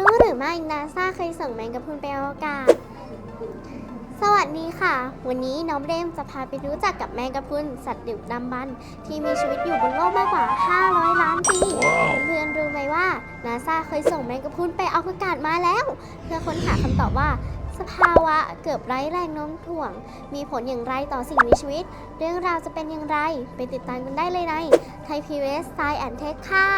รู้หรือไม่นาซาเคยส่งแมงกะพรุนไปอวกาศ สวัสดีค่ะ วันนี้น้องเรมจะพาไปรู้จักกับแมงกะพรุนสัตว์ดึกดำบรรพ์ที่มีชีวิตอยู่บนโลกมากกว่า 500 ล้านปี เพื่อนๆรู้ไหมว่านาซาเคยส่งแมงกะพรุนไปอวกาศมาแล้ว เพื่อค้นหาคำตอบว่าสภาวะเกิดไร้แรงโน้มถ่วง มีผลอย่างไรต่อสิ่งมีชีวิต เรื่องราวจะเป็นอย่างไร ไปติดตามกันได้เลยในไทยพีเวสไซแอนเทคค่ะ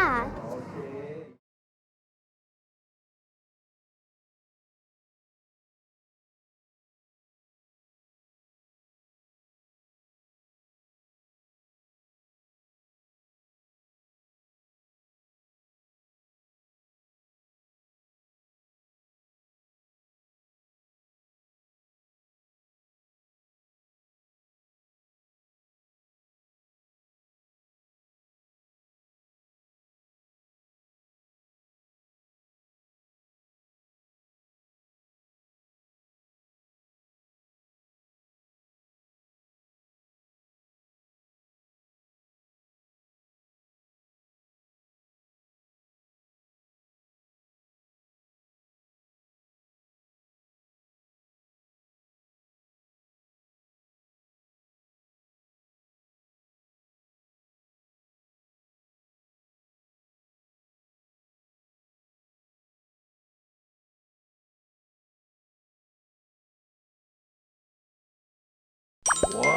ว้